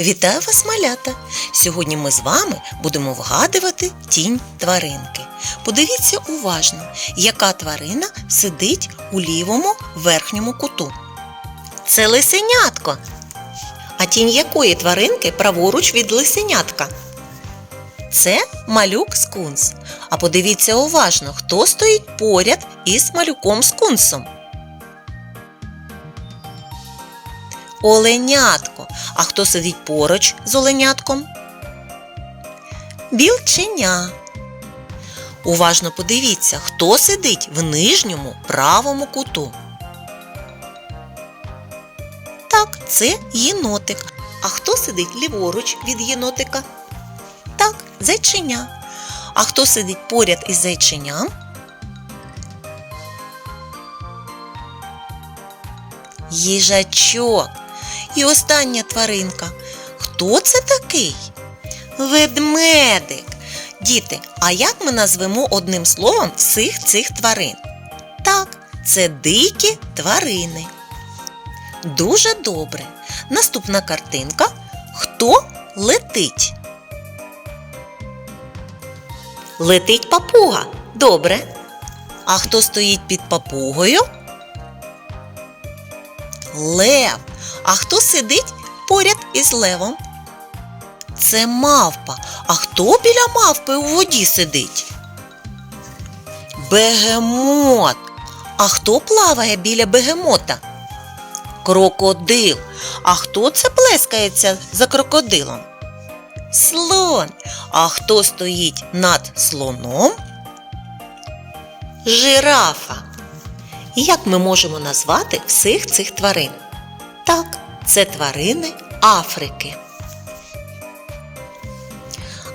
Вітаю вас, малята! Сьогодні ми з вами будемо вгадувати тінь тваринки. Подивіться уважно, яка тварина сидить у лівому верхньому куту. Це лисенятко. А тінь якої тваринки праворуч від лисенятка? Це малюк скунс. А подивіться уважно, хто стоїть поряд із малюком скунсом. Оленятко. А хто сидить поруч з оленятком? Білченя. Уважно подивіться, хто сидить в нижньому правому куту. Так, це єнотик. А хто сидить ліворуч від єнотика? Так, зайченя. А хто сидить поряд із зайченям? Їжачок. І остання тваринка. Хто це такий? Ведмедик. Діти, а як ми назвемо одним словом всіх цих тварин? Так, це дикі тварини. Дуже добре. Наступна картинка. Хто летить? Летить папуга. Добре. А хто стоїть під папугою? Лев. А хто сидить поряд із левом? Це мавпа. А хто біля мавпи у воді сидить? Бегемот. А хто плаває біля бегемота? Крокодил. А хто це плескається за крокодилом? Слон. А хто стоїть над слоном? Жирафа. І як ми можемо назвати всіх цих тварин? Так, це тварини Африки.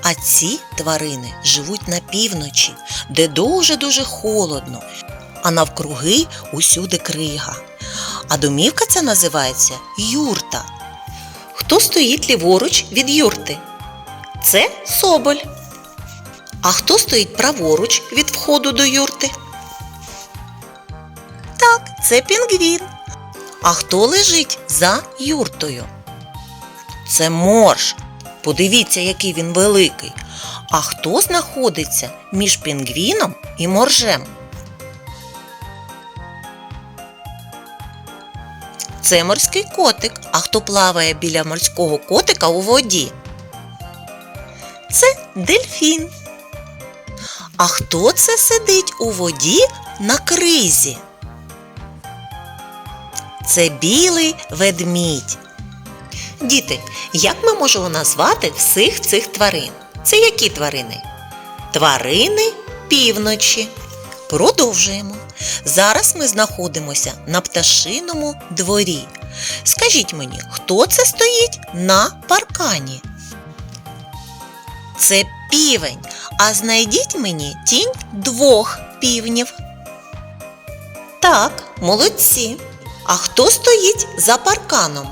А ці тварини живуть на півночі, де дуже-дуже холодно, а навкруги усюди крига. А домівка ця називається юрта. Хто стоїть ліворуч від юрти? Це соболь. А хто стоїть праворуч від входу до юрти? Так, це пінгвін. А хто лежить за юртою? Це морж. Подивіться, який він великий. А хто знаходиться між пінгвіном і моржем? Це морський котик. А хто плаває біля морського котика у воді? Це дельфін. А хто це сидить у воді на кризі? Це білий ведмідь. Діти, як ми можемо назвати всіх цих тварин? Це які тварини? Тварини півночі. Продовжуємо. Зараз ми знаходимося на пташиному дворі. Скажіть мені, хто це стоїть на паркані? Це півень. А знайдіть мені тінь двох півнів. Так, молодці. А хто стоїть за парканом?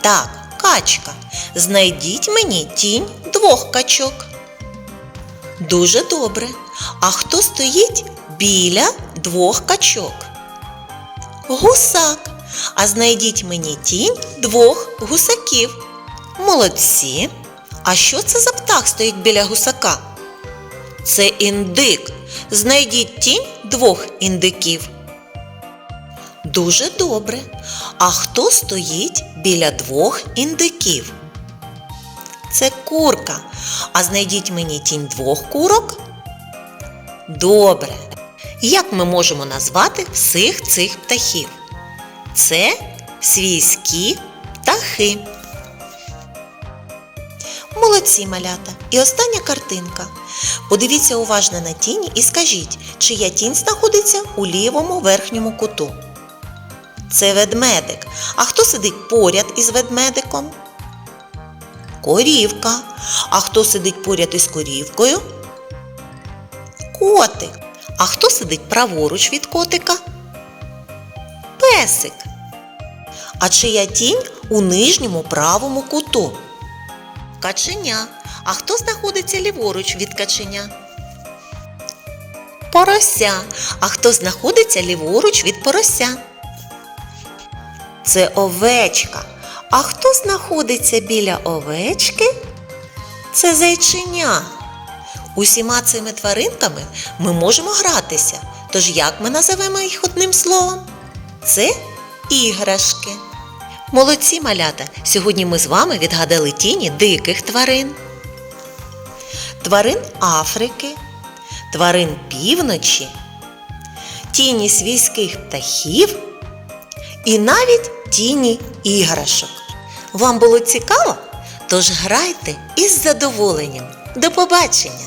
Так, качка. Знайдіть мені тінь двох качок. Дуже добре. А хто стоїть біля двох качок? Гусак. А знайдіть мені тінь двох гусаків. Молодці. А що це за птах стоїть біля гусака? Це індик. Знайдіть тінь двох індиків. Дуже добре. А хто стоїть біля двох індиків? Це курка. А знайдіть мені тінь двох курок. Добре. Як ми можемо назвати всіх цих птахів? Це свійські птахи. Молодці малята. І остання картинка. Подивіться уважно на тіні і скажіть, чия тінь знаходиться у лівому верхньому куту. Це ведмедик. А хто сидить поряд із ведмедиком? Корівка. А хто сидить поряд із корівкою? Котик. А хто сидить праворуч від котика? Песик. А чия тінь у нижньому правому куту? Каченя. А хто знаходиться ліворуч від каченя? Порося. А хто знаходиться ліворуч від порося? Це овечка. А хто знаходиться біля овечки? Це зайчиня. Усіма цими тваринками ми можемо гратися. Тож як ми називемо їх одним словом? Це іграшки. Молодці малята! Сьогодні ми з вами відгадали тіні диких тварин, тварин Африки, тварин півночі, тіні свійських птахів і навіть тіні іграшок. Вам було цікаво? Тож грайте із задоволенням. До побачення!